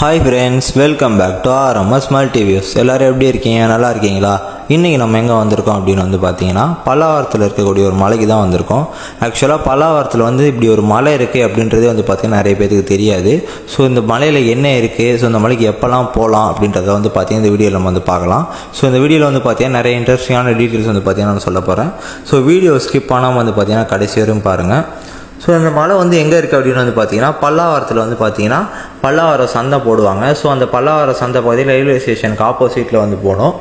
Hi friends welcome back to our small TV views எல்லோரும் எப்படி இருக்கீங்க? நல்லா இருக்கீங்களா? இன்றைக்கி நம்ம எங்கே வந்திருக்கோம் அப்படின்னு வந்து பார்த்தீங்கன்னா பல்லாவரத்தில் இருக்கக்கூடிய ஒரு மலைக்கு தான் வந்திருக்கோம். ஆக்சுவலாக பல்லாவரத்தில் வந்து இப்படி ஒரு மலை இருக்குது அப்படின்றதே வந்து பார்த்திங்கன்னா நிறைய பேருக்கு தெரியாது. ஸோ இந்த மலையில் என்ன இருக்குது ஸோ இந்த மலைக்கு எப்போல்லாம் போகலாம் அப்படின்றத வந்து பார்த்தீங்கன்னா இந்த வீடியோவில் நம்ம வந்து பார்க்கலாம். ஸோ இந்த வீடியோவில் வந்து பார்த்தீங்கன்னா நிறைய இன்ட்ரெஸ்டிங்கான டீட்டெயில்ஸ் வந்து பார்த்திங்கன்னா நான் சொல்ல போகிறேன் ஸோ வீடியோ ஸ்கிப் பண்ணாமல் வந்து பார்த்திங்கன்னா கடைசி வரையும் பாருங்கள் ஸோ இந்த மலை வந்து எங்கே இருக்குது அப்படின்னு வந்து பார்த்தீங்கன்னா பல்லாவரத்தில் வந்து பார்த்தீங்கன்னா பல்லாவரம் சந்தை போடுவாங்க. ஸோ அந்த பல்லாவரம் சந்தை பகுதியில் ரயில்வே ஸ்டேஷனுக்கு ஆப்போசிட்டில் வந்து போகணும்.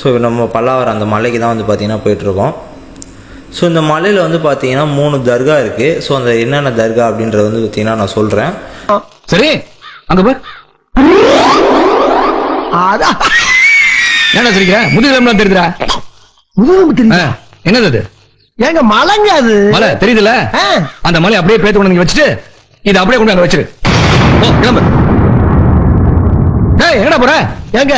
ஸோ நம்ம பல்லாவரம் அந்த மலைக்கு தான் வந்து பார்த்தீங்கன்னா போயிட்டுருக்கோம். ஸோ இந்த மலையில் வந்து பார்த்தீங்கன்னா மூணு தர்கா இருக்குது ஸோ அந்த என்னென்ன தர்கா அப்படின்றது வந்து பார்த்தீங்கன்னா நான் சொல்கிறேன் சரி அங்க அதான் என்ன சிரிக்கிற? முதுகுலாம் தெரியுதுடா. முதுகு ஆ, தெரியுதா? என்னது அது? ஏங்க மலைங்க அது? மலை தெரியுதுல. அந்த மலை அப்படியே பேத்து கொண்டு வச்சுட்டு இதை அப்படியே கொண்டு வந்து அங்க வச்சிரு. கிளம்பு. டேய் எங்கடா போற? ஏங்க.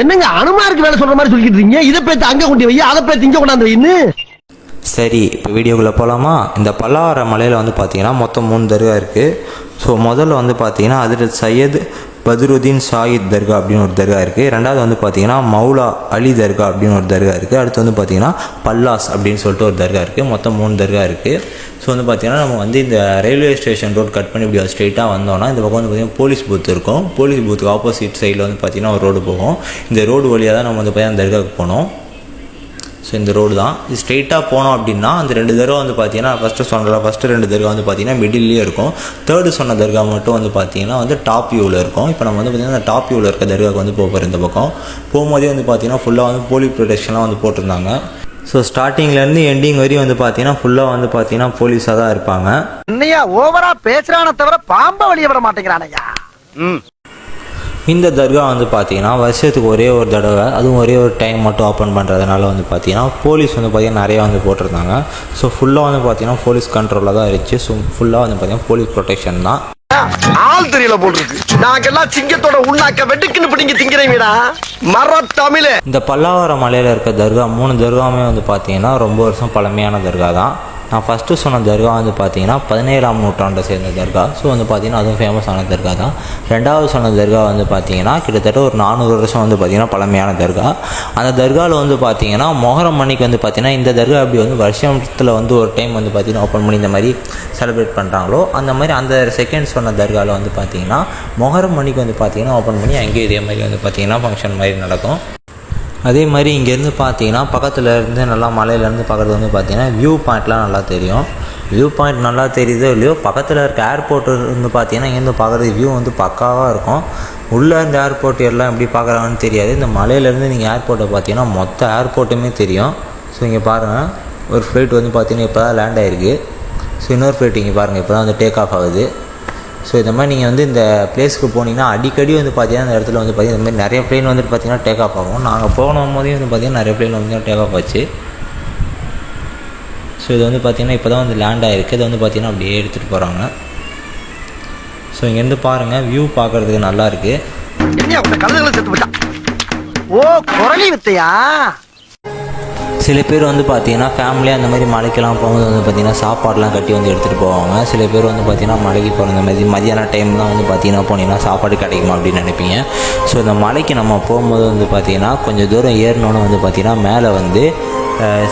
என்னங்க அனுமாருக்கு வேலை சொல்ற மாதிரி சொல்லிட்டு இருக்கீங்க? இதை பேத்து அங்க கொண்டு வை அதை பேத்து இங்க கொண்டாந்து வைன்னு? சரி இப்போ வீடியோக்குள்ளே போகலாமா இந்த பல்லாவர மலையில் வந்து பார்த்தீங்கன்னா மொத்தம் மூணு தர்கா இருக்குது ஸோ முதல்ல வந்து பார்த்தீங்கன்னா அதில் சையத் பத்ருதீன் சாயித் தர்கா அப்படின்னு ஒரு தர்கா இருக்குது ரெண்டாவது வந்து பார்த்தீங்கன்னா மௌலா அலி தர்கா அப்படின்னு ஒரு தர்கா இருக்குது அடுத்து வந்து பார்த்தீங்கன்னா பல்லாஸ் அப்படின்னு சொல்லிட்டு ஒரு தர்கா இருக்குது மொத்தம் மூணு தர்கா இருக்குது ஸோ வந்து பார்த்தீங்கன்னா நம்ம வந்து இந்த ரயில்வே ஸ்டேஷன் ரோடு கட் பண்ணி இப்படி ஸ்ட்ரெயிட்டாக வந்தோம்னா இந்த பக்கம் வந்து பார்த்தீங்கன்னா போலீஸ் பூத் இருக்கும். போலீஸ் பூத்துக்கு ஆப்போசிட் சைடில் வந்து பார்த்தீங்கன்னா ஒரு ரோடு போகும். இந்த ரோடு வழியாக தான் நம்ம வந்து பார்த்தீங்கன்னா தர்காவுக்கு போனோம் ஸோ இந்த ரோடு தான். இது ஸ்ட்ரெயிட்டாக போனோம் அப்படின்னா அந்த ரெண்டு தடவை வந்து பார்த்தீங்கன்னா ஃபஸ்ட்டு சொன்னல ஃபஸ்ட்டு ரெண்டு தர்கா வந்து பார்த்தீங்கன்னா மிடில்லேயே இருக்கும். தேர்டு சொன்ன தர்கா மட்டும் வந்து பார்த்தீங்கன்னா வந்து டாப் வியூவில் இருக்கும். இப்போ நம்ம வந்து பார்த்தீங்கன்னா அந்த டாப் வியூவில் இருக்க தர்காவுக்கு வந்து போக போகிறோம் இந்த பக்கம். போகும்போதே வந்து பார்த்தீங்கன்னா ஃபுல்லாக வந்து போலீஸ் ப்ரொடெக்ஷன்லாம் வந்து போட்டிருந்தாங்க. ஸோ ஸ்டார்டிங்லேருந்து எண்டிங் வரையும் வந்து பார்த்தீங்கன்னா ஃபுல்லாக வந்து பார்த்தீங்கன்னா போலீஸாக தான் இருப்பாங்க. என்னையா ஓவரா பேசுறான தவிர பாம்ப வெளிய விட மாட்டேங்கிறானையா? இந்த தர்கா வந்து பார்த்தீங்கன்னா வருஷத்துக்கு ஒரே ஒரு தடவை அதுவும் ஒரே ஒரு டைம் மட்டும் ஓப்பன் பண்ணுறதுனால வந்து பார்த்தீங்கன்னா போலீஸ் வந்து பார்த்தீங்கன்னா நிறையா வந்து போட்டிருந்தாங்க. ஸோ ஃபுல்லாக வந்து பார்த்தீங்கன்னா போலீஸ் கண்ட்ரோலில் தான் இருந்துச்சு. ஸோ ஃபுல்லாக வந்து பார்த்தீங்கன்னா போலீஸ் ப்ரொடெக்ஷன் தான். ஆள் தெரியல போட்டுருக்கு நாங்கெல்லாம் சிங்கத்தோட உண்ணாக்க வெட்டுக்குன்னு பிடிங்க திங்கிறீங்கடா மர தமிழே. இந்த பல்லாவரம் மலையில் இருக்க தர்கா மூணு தர்காவுமே வந்து பார்த்தீங்கன்னா ரொம்ப வருஷம் பழமையான தர்கா தான். நான் ஃபஸ்ட்டு சொன்ன தர்கா வந்து பார்த்தீங்கன்னா பதினேழாம் நூற்றாண்டை சேர்ந்த தர்கா ஸோ வந்து பார்த்தீங்கன்னா அதுவும் ஃபேமஸான தர்கா தான் ரெண்டாவது சொன்ன தர்கா வந்து பார்த்தீங்கன்னா கிட்டத்தட்ட ஒரு நானூறு வருஷம் வந்து பார்த்தீங்கன்னா பழமையான தர்கா அந்த தர்காவில் வந்து பார்த்தீங்கன்னா மொஹரம் மணிக்கு வந்து பார்த்தீங்கன்னா இந்த தர்கா அப்படி வந்து வருஷத்தில் வந்து ஒரு டைம் வந்து பார்த்தீங்கன்னா ஓப்பன் பண்ணி இந்த மாதிரி செலிப்ரேட் பண்ணுறாங்களோ அந்த மாதிரி அந்த செகண்ட் சொன்ன தர்காவில் வந்து பார்த்தீங்கன்னா மொஹரம் மணிக்கு வந்து பார்த்தீங்கன்னா ஓப்பன் பண்ணி அங்கேயும் இதே மாதிரி வந்து பார்த்தீங்கன்னா ஃபங்க்ஷன் மாதிரி நடக்கும் அதே மாதிரி இங்கேருந்து பார்த்தீங்கன்னா பக்கத்தில் இருந்து நல்லா மலையிலேருந்து பார்க்குறது வந்து பார்த்தீங்கன்னா வியூ பாயிண்ட்லாம் நல்லா தெரியும். வியூ பாயிண்ட் நல்லா தெரியுதோ இல்லையோ பக்கத்தில் இருக்க ஏர்போர்ட் இருந்து பார்த்தீங்கன்னா இங்கேருந்து பார்க்குறது வியூ வந்து பக்காவாக இருக்கும். உள்ளே இந்த ஏர்போர்ட் எல்லாம் எப்படி பார்க்குறாங்கன்னு தெரியாது. இந்த மலையிலேருந்து நீங்கள் ஏர்போர்ட்டை பார்த்தீங்கன்னா மொத்த ஏர்போர்ட்டுமே தெரியும். ஸோ இங்கே பாருங்கள் ஒரு ஃப்ளைட் வந்து பார்த்தீங்கன்னா இப்போ தான் லேண்ட் ஆகிருக்கு ஸோ இன்னொரு ஃப்ளைட் இங்கே பாருங்கள் இப்போ தான் வந்து டேக் ஆஃப் ஆகுது. ஸோ இந்த மாதிரி நீங்கள் வந்து இந்த பிளேஸ்க்கு போனீங்கன்னா அடிக்கடி வந்து பார்த்தீங்கன்னா இந்த இடத்துல வந்து பார்த்தீங்கன்னா இந்த மாதிரி நிறைய ப்ளேன் வந்துட்டு பார்த்தீங்கன்னா டேக் ஆஃப் ஆகும். நாங்கள் போகும் போதே வந்து பார்த்தீங்கன்னா நிறைய ப்ளேன் வந்து டேக் ஆஃப் ஆச்சு. ஸோ இது வந்து பார்த்திங்கன்னா இப்போ தான் வந்து லேண்ட் ஆகிருக்கு இதை வந்து பார்த்தீங்கன்னா அப்படியே எடுத்துகிட்டு போகிறாங்க ஸோ இங்கேருந்து பாருங்கள் வியூ பார்க்குறதுக்கு நல்லா இருக்குது ஓ குரலி வித்தையா? சில பேர் வந்து பார்த்தீங்கன்னா ஃபேமிலியாக அந்த மாதிரி மலைக்கெல்லாம் போகும்போது வந்து பார்த்தீங்கன்னா சாப்பாடுலாம் கட்டி வந்து எடுத்துகிட்டு போவாங்க. சில பேர் வந்து பார்த்தீங்கன்னா மலைக்கு போகிற இந்த மாதிரி மதியான டைம் தான் வந்து பார்த்தீங்கன்னா போனீங்கன்னா சாப்பாடு கிடைக்குமா அப்படின்னு நினைப்பீங்க. ஸோ இந்த மலைக்கு நம்ம போகும்போது வந்து பார்த்தீங்கன்னா கொஞ்சம் தூரம் ஏறினோன்னு வந்து பார்த்தீங்கன்னா மேலே வந்து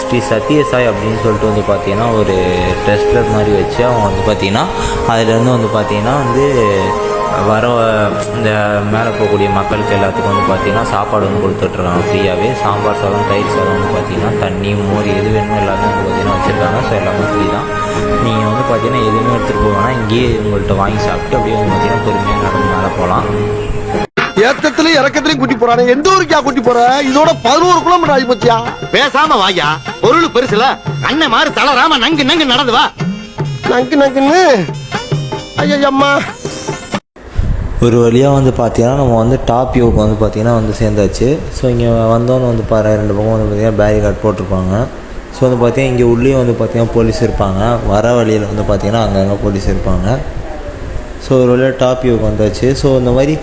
ஸ்ரீ சத்யசாய் அப்படின்னு சொல்லிட்டு வந்து பார்த்தீங்கன்னா ஒரு டெஸ்ட்லர் மாதிரி வச்சு அவங்க வந்து பார்த்தீங்கன்னா அதுலேருந்து வந்து பார்த்தீங்கன்னா வந்து வர இந்த மேலே போகக்கூடிய மக்களுக்கு எல்லாத்துக்கும் வந்து பார்த்தீங்கன்னா சாப்பாடு வந்து கொடுத்துட்ருக்காங்க ஃப்ரீயாகவே சாம்பார் சாதம் தயிர் சாதம் வந்து பார்த்தீங்கன்னா தண்ணி மோர் எது வேணுமோ எல்லாமே வந்து பார்த்தீங்கன்னா வச்சுருக்காங்க. ஸோ எல்லாமே ஃப்ரீ தான். நீங்கள் வந்து பார்த்தீங்கன்னா எதுவுமே எடுத்துகிட்டு போவேன்னா இங்கேயே உங்கள்கிட்ட வாங்கி சாப்பிட்டு அப்படியே வந்து பார்த்தீங்கன்னா பொறுமையாக நடந்து மேலே போகலாம் ஏத்தத்திலயும் இறக்கத்திலயும் கூட்டி போறானே. எந்த ஊருக்கா கூட்டி போற? இதோட பதினோரு கிலோமீட்டர் ஆகி போச்சியா? பேசாம வாயா. பொருள் பெருசுல. அண்ணன் மாதிரி தளராம நங்கு நங்கு நடந்து வா. நங்கு நங்குன்னு? ஐயம்மா ஒரு வழியாக வந்து பார்த்தீங்கன்னா நம்ம வந்து டாப் வியூக்கு வந்து பார்த்தீங்கன்னா வந்து சேர்ந்தாச்சு. ஸோ இங்கே வந்தோன்னு வந்து பாரு ரெண்டு பக்கம் வந்து பார்த்தீங்கன்னா பேரிகார்ட் போட்டிருப்பாங்க. ஸோ வந்து பார்த்தீங்கன்னா இங்கே உள்ளேயும் வந்து பார்த்திங்கன்னா போலீஸ் இருப்பாங்க. வர வழியில் வந்து பார்த்திங்கன்னா அங்கங்கே போலீஸ் இருப்பாங்க. ஸோ ஒரு வழியாக டாப் வியூக்கு வந்தாச்சு. ஸோ இந்த மாதிரி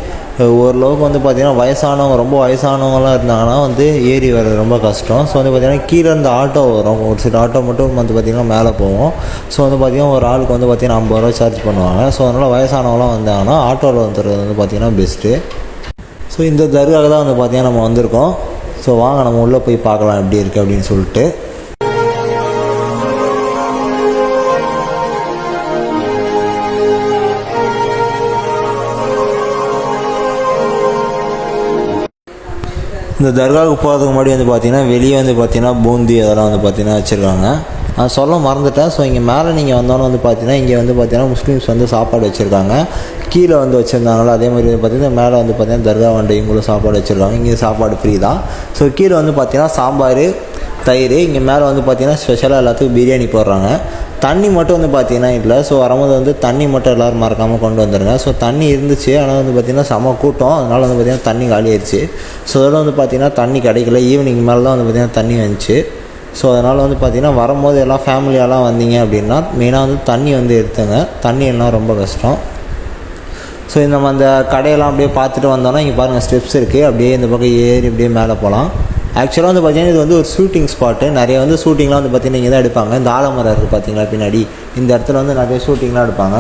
ஓரளவுக்கு வந்து பார்த்திங்கன்னா வயசானவங்க ரொம்ப வயசானவங்களாம் இருந்தாங்கன்னா வந்து ஏறி வர்றது ரொம்ப கஷ்டம். ஸோ வந்து பார்த்திங்கன்னா கீழே இருந்த ஆட்டோ வரும். ஒரு சில ஆட்டோ மட்டும் வந்து பார்த்திங்கன்னா மேலே போவோம் ஸோ வந்து பார்த்திங்கன்னா ஒரு ஆளுக்கு வந்து பார்த்திங்கன்னா ஐம்பது ரூபா சார்ஜ் பண்ணுவாங்க. ஸோ அதனால் வயசானவங்களாம் வந்தாங்கன்னா ஆட்டோவில் வந்துடுறது வந்து பார்த்திங்கன்னா பெஸ்ட்டு ஸோ இந்த தர்காவுக்கு தான் வந்து பார்த்திங்கன்னா நம்ம வந்திருக்கோம். ஸோ வாங்க நம்ம உள்ளே போய் பார்க்கலாம் எப்படி இருக்குது அப்படின்னு சொல்லிட்டு. இந்த தர்காவுக்கு போகிறதுக்கு முன்னாடி வந்து பார்த்தீங்கன்னா வெளியே வந்து பார்த்தீங்கன்னா பூந்தி அதெல்லாம் வந்து பார்த்தீங்கன்னா வச்சுருக்காங்க. நான் சொல்ல மறந்துட்டேன். ஸோ இங்கே மேலே நீங்கள் வந்தோன்னே வந்து பார்த்தீங்கன்னா இங்கே வந்து பார்த்தீங்கன்னா முஸ்லீம்ஸ் வந்து சாப்பாடு வச்சுருக்காங்க. கீழே வந்து வச்சுருந்தாங்களோ அதே மாதிரி வந்து பார்த்தீங்கன்னா மேலே வந்து பார்த்தீங்கன்னா தர்கா வண்டி இவங்களும் சாப்பாடு வச்சுருக்காங்க. இங்கே சாப்பாடு ஃப்ரீ தான். ஸோ கீழே வந்து பார்த்தீங்கன்னா சாம்பார் தயிர் இங்கே மேலே வந்து பார்த்தீங்கன்னா ஸ்பெஷலாக எல்லாத்துக்கும் பிரியாணி போடுறாங்க. தண்ணி மட்டும் வந்து பார்த்தீங்கன்னா இல்லை. ஸோ வரும்போது வந்து தண்ணி மட்டும் எல்லோரும் மறக்காமல் கொண்டு வந்துடுங்க ஸோ தண்ணி இருந்துச்சு. ஆனால் வந்து பார்த்தீங்கன்னா செம கூட்டம். அதனால் வந்து பார்த்திங்கன்னா தண்ணி காலி ஆயிடுச்சு ஸோ அதோட வந்து பார்த்தீங்கன்னா தண்ணி கிடைக்கல. ஈவினிங் மேலே தான் வந்து பார்த்திங்கன்னா தண்ணி வந்துச்சு. ஸோ அதனால் வந்து பார்த்திங்கன்னா வரும்போது எல்லாம் ஃபேமிலியெல்லாம் வந்தீங்க அப்படின்னா மெயினாக வந்து தண்ணி வந்து எடுத்துங்க. தண்ணி எல்லாம் ரொம்ப கஷ்டம். ஸோ இந்த நம்ம அந்த கடையெல்லாம் அப்படியே பார்த்துட்டு வந்தோன்னா இங்கே பாருங்கள் ஸ்டெப்ஸ் இருக்குது அப்படியே இந்த பக்கம் ஏறி அப்படியே மேலே போகலாம் ஆக்சுவலாக வந்து பார்த்தீங்கன்னா இது வந்து ஒரு ஷூட்டிங் ஸ்பாட்டு நிறைய வந்து ஷூட்டிங்லாம் வந்து பார்த்தீங்கன்னா இங்கே தான் எடுப்பாங்க. இந்த ஆலமரம் இருக்குது பார்த்தீங்களா பின்னாடி. இந்த இடத்துல வந்து நிறைய ஷூட்டிங்லாம் எடுப்பாங்க.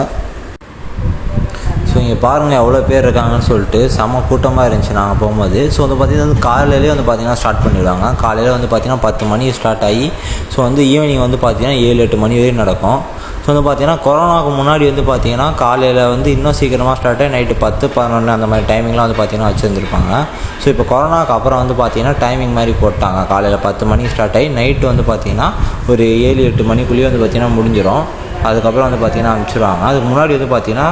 ஸோ இங்கே பாருங்கள் எவ்வளோ பேர் இருக்காங்கன்னு சொல்லிட்டு செம கூட்டமாக இருந்துச்சு நாங்கள் போகும்போது. ஸோ வந்து பார்த்திங்கன்னா வந்து காலையிலேயே வந்து பார்த்திங்கன்னா ஸ்டார்ட் பண்ணிடுவாங்க. காலையில் வந்து பார்த்திங்கன்னா பத்து மணி ஸ்டார்ட் ஆகி ஸோ வந்து ஈவினிங் வந்து பார்த்திங்கன்னா ஏழு எட்டு மணி வரையும் நடக்கும். ஸோ வந்து பார்த்திங்கன்னா கொரோனாவுக்கு முன்னாடி வந்து பார்த்திங்கன்னா காலையில் வந்து இன்னும் சீக்கிரமாக ஸ்டார்ட் ஆகி நைட்டு பத்து பதினொன்று அந்த மாதிரி டைமிங்லாம் வந்து பார்த்திங்கன்னா வச்சுருந்துருப்பாங்க. ஸோ இப்போ கொரோனாக்கு அப்புறம் வந்து பார்த்திங்கன்னா டைமிங் மாதிரி போட்டாங்க. காலையில் பத்து மணிக்கு ஸ்டார்ட் ஆகி நைட்டு வந்து பார்த்திங்கன்னா ஒரு ஏழு எட்டு மணிக்குள்ளேயே வந்து பார்த்திங்கன்னா முடிஞ்சிடும் அதுக்கப்புறம் வந்து பார்த்திங்கன்னா அனுப்பிச்சிடுவாங்க அதுக்கு முன்னாடி வந்து பார்த்திங்கன்னா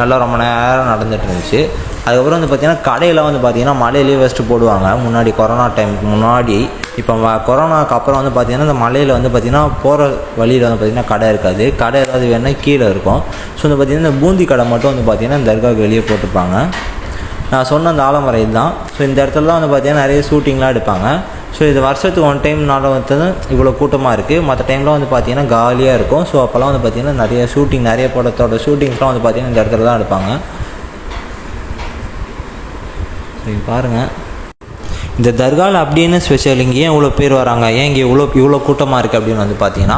நல்லா ரொம்ப நேரம் நடந்துட்டு இருந்துச்சு. அதுக்கப்புறம் வந்து பார்த்திங்கன்னா கடையில் வந்து பார்த்திங்கன்னா மலையிலேயே ஃபஸ்ட்டு போடுவாங்க. முன்னாடி கொரோனா டைமுக்கு முன்னாடி இப்போ கொரோனாக்கு அப்புறம் வந்து பார்த்திங்கன்னா இந்த மலையில் வந்து பார்த்திங்கன்னா போகிற வழியில் வந்து பார்த்திங்கன்னா கடை இருக்காது. கடை ஏதாவது வேணா கீழே இருக்கும். ஸோ வந்து பார்த்திங்கன்னா இந்த பூந்தி கடை மட்டும் வந்து பார்த்திங்கன்னா இந்த தர்காவுக்கு வெளியே போட்டிருப்பாங்க. நான் சொன்ன அந்த ஆலமரை இதுதான். ஸோ இந்த இடத்துல தான் வந்து பார்த்திங்கன்னா நிறைய ஷூட்டிங்லாம் எடுப்பாங்க. ஸோ இது வருஷத்துக்கு ஒன் டைம்னால வந்து இவ்வளோ கூட்டமாக இருக்குது மற்ற டைமில் வந்து பார்த்திங்கன்னா காலியாக இருக்கும். ஸோ அப்போல்லாம் வந்து பார்த்திங்கன்னா நிறைய ஷூட்டிங் நிறைய படத்தோட ஷூட்டிங்ஸ்லாம் வந்து பார்த்திங்கன்னா இந்த இடத்துல தான் எடுப்பாங்க. ஸோ பாருங்கள் இந்த தர்காவில் அப்படின்னு ஸ்பெஷல் இங்கே ஏன் இவ்வளோ பேர் வராங்க? ஏன் இங்கே இவ்வளோ இவ்வளோ கூட்டமாக இருக்குது அப்படின்னு வந்து பார்த்தீங்கன்னா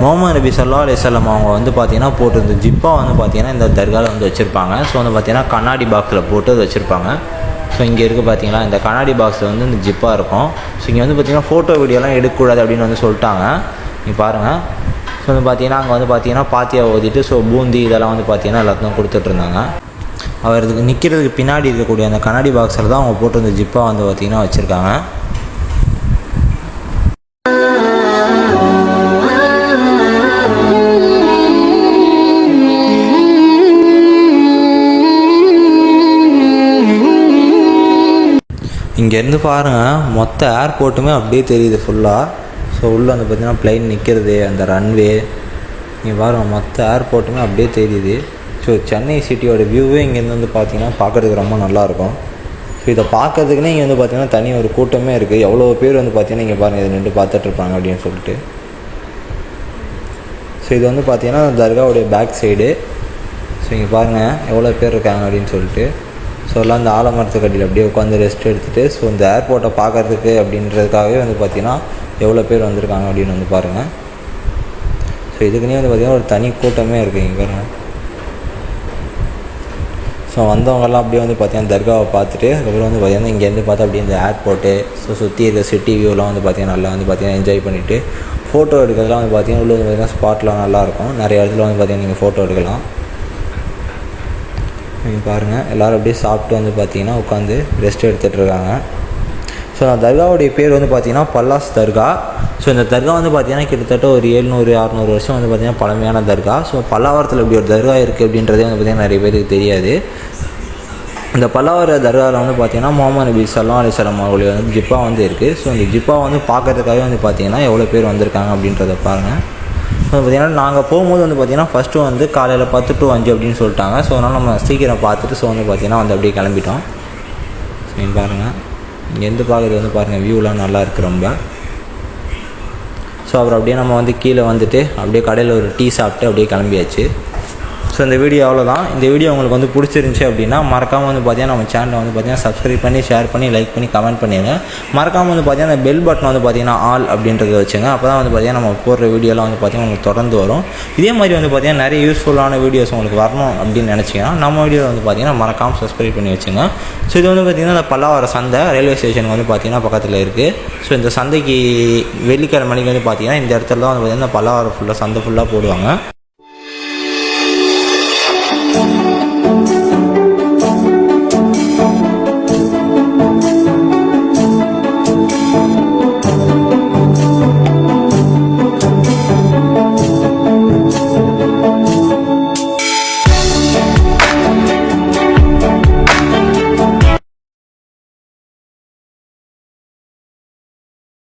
முகமது நபி சல்லா அலிசல்லாம் அவங்க வந்து பார்த்தீங்கன்னா போட்டிருந்த ஜிப்பா வந்து பார்த்தீங்கன்னா இந்த தர்காவில் வந்து வச்சுருப்பாங்க. ஸோ வந்து பார்த்தீங்கன்னா கண்ணாடி பாக்ஸில் போட்டு அது வச்சுருப்பாங்க. ஸோ இங்கே இருக்குது பார்த்தீங்களா இந்த கண்ணாடி பாக்ஸில் வந்து இந்த ஜிப்பாக இருக்கும். ஸோ இங்கே வந்து பார்த்தீங்கன்னா ஃபோட்டோ வீடியோலாம் எடுக்கக்கூடாது அப்படின்னு வந்து சொல்லிட்டாங்க. நீ பாருங்கள் ஸோ வந்து பார்த்தீங்கன்னா அங்கே வந்து பார்த்தீங்கன்னா பாத்தியா ஓதிட்டு ஸோ பூந்தி இதெல்லாம் வந்து பார்த்தீங்கன்னா எல்லாத்துக்கும் கொடுத்துட்ருந்தாங்க அவர் இதுக்கு நிற்கிறதுக்கு பின்னாடி இருக்கக்கூடிய அந்த கண்ணாடி பாக்ஸில் தான் அவங்க போட்டிருந்த ஜிப்பாக வந்து பார்த்திங்கன்னா வச்சுருக்காங்க. இங்கேருந்து பாருங்கள் மொத்த ஏர்போர்ட்டுமே அப்படியே தெரியுது ஃபுல்லாக ஸோ உள்ளே வந்து பார்த்திங்கன்னா ப்ளைன் நிற்கிறது அந்த ரன்வே இங்கே பாருங்கள் மொத்த ஏர்போர்ட்டுமே அப்படியே தெரியுது. ஸோ சென்னை சிட்டியோட வியூவே இங்கேருந்து வந்து பார்த்திங்கன்னா பார்க்குறதுக்கு ரொம்ப நல்லாயிருக்கும். ஸோ இதை பார்க்கறதுக்குனே இங்கே வந்து பார்த்திங்கன்னா தனி ஒரு கூட்டமே இருக்குது எவ்வளோ பேர் வந்து பார்த்தீங்கன்னா இங்கே பாருங்கள் இதை நின்று பார்த்துட்ருப்பாங்க அப்படின்னு சொல்லிட்டு. ஸோ இது வந்து பார்த்திங்கன்னா தர்காவுடைய பேக் சைடு ஸோ இங்கே பாருங்கள் எவ்வளோ பேர் இருக்காங்க அப்படின்னு சொல்லிட்டு. ஸோ எல்லாம் இந்த ஆலமரத்துக்கு அடியில் அப்படியே உட்காந்து ரெஸ்ட் எடுத்துகிட்டு ஸோ இந்த ஏர்போர்ட்டை பார்க்குறதுக்கு அப்படின்றதுக்காகவே வந்து பார்த்திங்கன்னா எவ்வளோ பேர் வந்திருக்காங்க அப்படின்னு வந்து பாருங்கள் ஸோ இதுக்குன்னே வந்து பார்த்திங்கன்னா ஒரு தனி கூட்டமே இருக்குது இங்கே பாருங்கள் ஸோ வந்தவங்கெல்லாம் அப்படியே வந்து பார்த்தீங்கன்னா தர்காவை பார்த்துட்டு அதுக்கப்புறம் வந்து பார்த்தீங்கன்னா இங்கேருந்து பார்த்தா அப்படியே இந்த ஏர்போர்ட்டு ஸோ சுற்றி இருக்க சிட்டி வியூலாம் வந்து பார்த்தீங்கன்னா நல்லா வந்து பார்த்தீங்கன்னா என்ஜாய் பண்ணிவிட்டு ஃபோட்டோ எடுக்கிறதுலாம் வந்து பார்த்தீங்கன்னா உள்ள வந்து பார்த்தீங்கன்னா ஸ்பாட்லாம் நல்லாயிருக்கும் நிறைய இடத்துல வந்து பார்த்தீங்கன்னா நீங்கள் ஃபோட்டோ எடுக்கலாம். நீங்கள் பாருங்கள் எல்லோரும் அப்படியே சாப்பிட்டு வந்து பார்த்தீங்கன்னா உட்காந்து ரெஸ்ட் எடுத்துகிட்டு இருக்காங்க. ஸோ அந்த தர்காவுடைய பேர் வந்து பார்த்தீங்கன்னா பல்லாஸ் தர்கா. ஸோ இந்த தர்கா வந்து பார்த்தீங்கன்னா கிட்டத்தட்ட ஒரு ஏழ்நூறு அறநூறு வருஷம் வந்து பார்த்தீங்கன்னா பழமையான தர்கா. ஸோ பல்லாவரத்தில் இப்படி ஒரு தர்கா இருக்குது அப்படின்றதே வந்து பார்த்தீங்கன்னா நிறைய பேருக்கு தெரியாது. இந்த பல்லாவர தர்காவில் வந்து பார்த்தீங்கன்னா முகமது நபி சல்லா அலிஸ்லாம் அவர்களுடைய வந்து ஜிப்பா வந்து இருக்குது ஸோ இந்த ஜிப்பா வந்து பார்க்கறதுக்காகவே வந்து பார்த்தீங்கன்னா எவ்வளோ பேர் வந்திருக்காங்க அப்படின்றத பாருங்கள் பார்த்தீங்கன்னா நாங்கள் போகும்போது வந்து பார்த்திங்கன்னா ஃபஸ்ட்டு வந்து காலையில் பத்து டு அஞ்சு அப்படின்னு சொல்லிட்டாங்க. ஸோ அதனால் நம்ம சீக்கிரம் பார்த்துட்டு ஸோ வந்து பார்த்தீங்கன்னா வந்து அப்படியே கிளம்பிட்டோம். ஸோ பாருங்கள் எந்த பார்க்குறது வந்து பாருங்கள் வியூலாம் நல்லா இருக்குது ரொம்ப. ஸோ அப்புறம் அப்படியே நம்ம வந்து கீழே வந்துட்டு அப்படியே கடையில் ஒரு டீ சாப்பிட்டு அப்படியே கிளம்பியாச்சு. ஸோ இந்த வீடியோ அவ்வளோதான் இந்த வீடியோ உங்களுக்கு வந்து பிடிச்சிருந்துச்சி அப்படின்னா மறக்காமல் வந்து பார்த்தீங்கன்னா நம்ம சேனலை வந்து பார்த்தீங்கன்னா சப்ஸ்கிரைப் பண்ணி ஷேர் பண்ணி லைக் பண்ணி கமெண்ட் பண்ணிடுங்க மறக்காமல் வந்து பார்த்தீங்கன்னா அந்த பெல் பட்டன் வந்து பார்த்தீங்கன்னா ஆல் அப்படின்றத வச்சுங்க அப்போ தான் வந்து பார்த்தீங்கன்னா நம்ம போடுற வீடியோலாம் வந்து பார்த்தீங்கன்னா உங்களுக்கு தொடர்ந்து வரும் இதே மாதிரி வந்து பார்த்தீங்கன்னா நிறைய யூஸ்ஃபுல்லான வீடியோஸ் உங்களுக்கு வரணும் அப்படின்னு நினச்சிங்கன்னா நம்ம வீடியோ வந்து பார்த்தீங்கன்னா மறக்காமல் சப்ஸ்கிரைப் பண்ணி வச்சுங்க ஸோ இது வந்து பார்த்திங்கன்னா இந்த பல்லாவர சந்தை ரயில்வே ஸ்டேஷன் வந்து பார்த்தீங்கன்னா பக்கத்தில் இருக்குது ஸோ இந்த சந்தைக்கு வெள்ளிக்கிழமை மணிக்கு வந்து பார்த்திங்கன்னா இந்த இடத்துல தான் வந்து பார்த்தீங்கன்னா பல்லாவரம் ஃபுல்லாக சந்தை ஃபுல்லாக போடுவாங்க